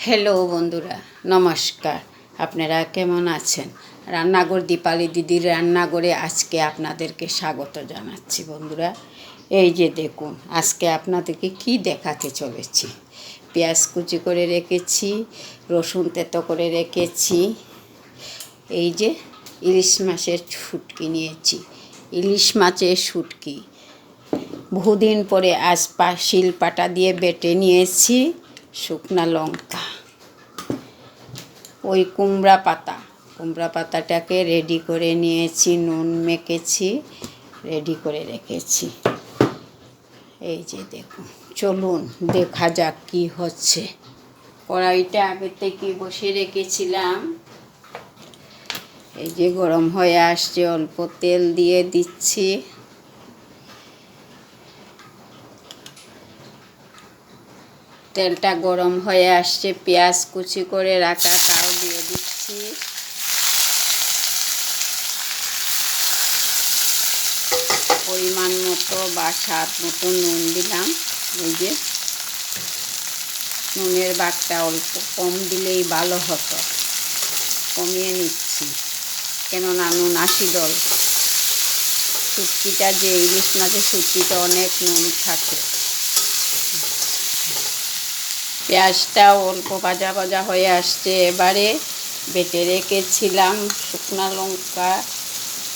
Hello বন্ধুরা। নমস্কার। আপনারা কেমন আছেন? রান্নাঘর দীপালি দিদির রান্নাঘরে আজকে আপনাদেরকে স্বাগত জানাচ্ছি, বন্ধুরা। এই যে দেখুন, আজকে আপনাদেরকে কি দেখাতে চলেছি? পেঁয়াজ কুচি করে রেখেছি, রসুন তেতো করে রেখেছি। এই যে ইলিশ মাছের ছুটকি নিয়েছি। ইলিশ মাছের শুটকি বহুদিন পরে আজ পা শিলপাটা দিয়ে বেটে নিয়েছি। শুকনা লঙ্কা, ওই কুমড়া পাতা। কুমড়া পাতাটাকে রেডি করে নিয়েছি, নুন মেখেছি রেডি করে রেখেছি। এই যে দেখুন, চলুন দেখা যাক কি হচ্ছে। কড়াইটা আগে থেকে বসে রেখেছিলাম? এই যে গরম হয়ে আসছে, অল্প তেল দিয়ে দিচ্ছি। তেলটা গরম হয়ে আসছে, পেঁয়াজ কুচি করে রাখা, তাও দিয়ে দিচ্ছি। পরিমাণ মতো বা স্বাদ মতো নুন দিলাম, এই যে। নুনের বাগটা অল্প কম দিলেই ভালো হতো। কমিয়ে নিচ্ছি, কেননা নুন আশি দল। শুটকিটা যে ইলিশ মাছের শুটকিটা অনেক নুন থাকে। পেঁয়াজটা অল্প ভাজা ভাজা হয়ে আসছে। এবারে বেটে রেখেছিলাম শুকনো লঙ্কা,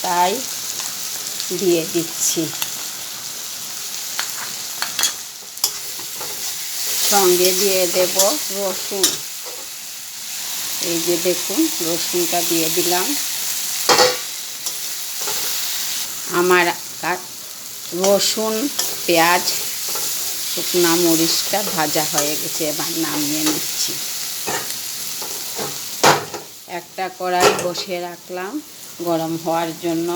তাই দিয়ে দিচ্ছি। সঙ্গে দিয়ে দেব রসুন। এই যে দেখুন, রসুনটা দিয়ে দিলাম। আমার রসুন, পেঁয়াজ শুকনা মরিচটা ভাজা হয়ে গেছে, এবার নামিয়ে নিচ্ছি। একটা কড়াই বসে রাখলাম গরম হওয়ার জন্য।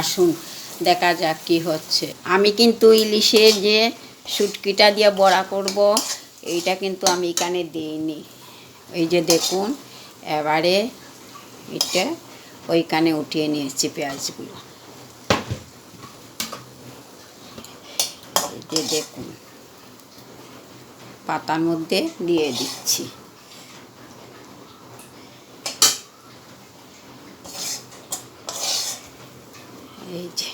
আসুন, দেখা যাক কি হচ্ছে। আমি কিন্তু ইলিশে যে শুটকিটা দিয়ে বড়া করব, এইটা কিন্তু আমি এখানে দিইনি। এই যে দেখুন, এবারে এটা ওইখানে উঠিয়ে নিয়েছি পেঁয়াজগুলো। এই যে দেখুন। পাতার মধ্যে দিয়ে দিচ্ছি। এই যে।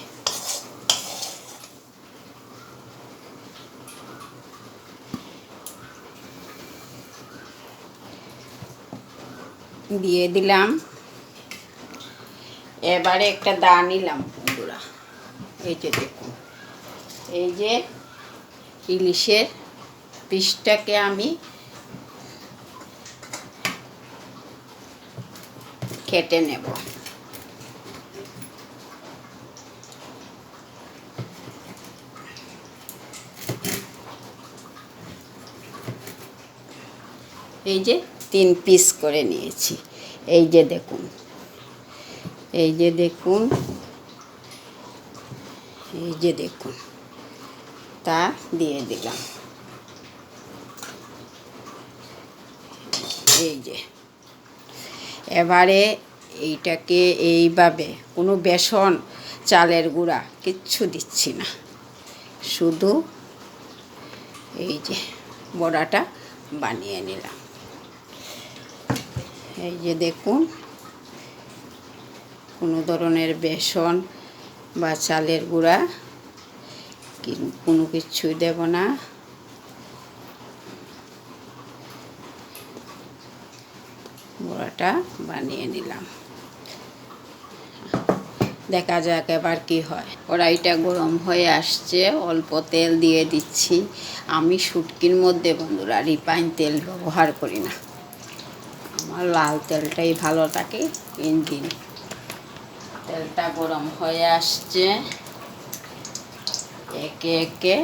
দিয়ে দিলাম। এবারে একটা দা নিলাম বন্ধুরা এই যে দেখুন। এই যে ইলিশের পিসটাকে আমি কেটে নেব। এই যে তিন পিস করে নিয়েছি। এই যে দেখুন। এই যে দেখুন। এই যে দেখুন। তা দিয়ে দিলাম। এই যে। এবারে এইটাকে এইভাবে, কোনো বেসন, চালের গুঁড়া কিচ্ছু দিচ্ছি না। শুধু এই যে বড়াটা বানিয়ে নিলাম। এই যে দেখুন, কোনো ধরনের বেসন বা চালের গুঁড়া কোনো কিছুই দেব না। বড়াটা বানিয়ে নিলাম। দেখা যাক এবার কি হয়। কড়াইটা গরম হয়ে আসছে, অল্প তেল দিয়ে দিচ্ছি। আমি শুটকির মধ্যে বন্ধুরা রিফাইন তেল ব্যবহার করি না। আমার লাল তেলটাই ভালো থাকে ইঞ্জিন তেলটা গরম হয়ে আসছে। একে একে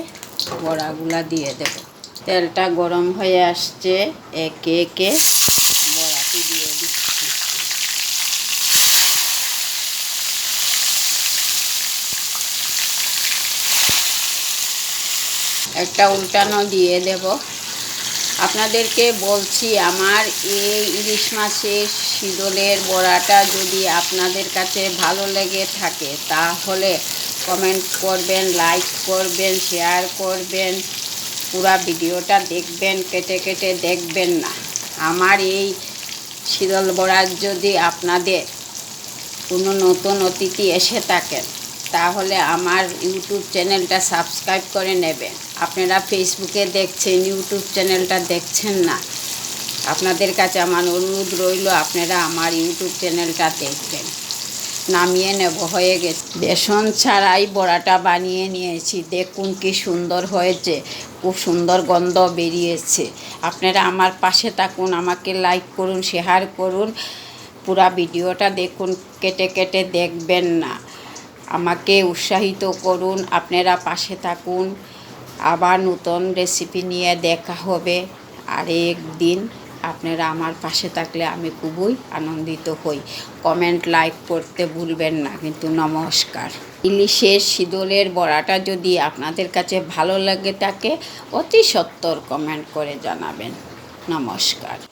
বড়াগুলা দিয়ে দেব। তেলটা গরম হয়ে আসছে, একে একে বড়াটি দিয়ে দিচ্ছি একটা উল্টানো দিয়ে দেব। আপনাদেরকে বলছি, আমার এই ইলিশ মাছের শীতলের বড়াটা যদি আপনাদের কাছে ভালো লেগে থাকে, তাহলে কমেন্ট করবেন, লাইক করবেন, শেয়ার করবেন। পুরা ভিডিওটা দেখবেন, কেটে কেটে দেখবেন না। আমার এই শিদল বড়ার যদি আপনাদের কোনো নতুন অতিথি এসে থাকেন, তাহলে আমার ইউটিউব চ্যানেলটা সাবস্ক্রাইব করে নেবেন। আপনারা ফেসবুকে দেখছেন ইউটিউব চ্যানেলটা দেখছেন না? আপনাদের কাছে আমার অনুরোধ রইল, আপনারা আমার ইউটিউব চ্যানেলটা দেখবেন। নামিয়ে নেব, হয়ে গেছে। বেসন ছাড়াই বড়াটা বানিয়ে নিয়েছি। দেখুন কি সুন্দর হয়েছে, খুব সুন্দর গন্ধ বেরিয়েছে। আপনারা আমার পাশে থাকুন, আমাকে লাইক করুন শেয়ার করুন। পুরা ভিডিওটা দেখুন, কেটে কেটে দেখবেন না। আমাকে উৎসাহিত করুন, আপনারা পাশে থাকুন। আবার নতুন রেসিপি নিয়ে দেখা হবে। আরেক দিন আপনারা আমার পাশে থাকলে আমি খুবই আনন্দিত হই। কমেন্ট লাইক করতে ভুলবেন না, কিন্তু নমস্কার। ইলিশের শিদলের বড়াটা যদি আপনাদের কাছে ভালো লাগে থাকে, অতি সত্তর কমেন্ট করে জানাবেন। নমস্কার।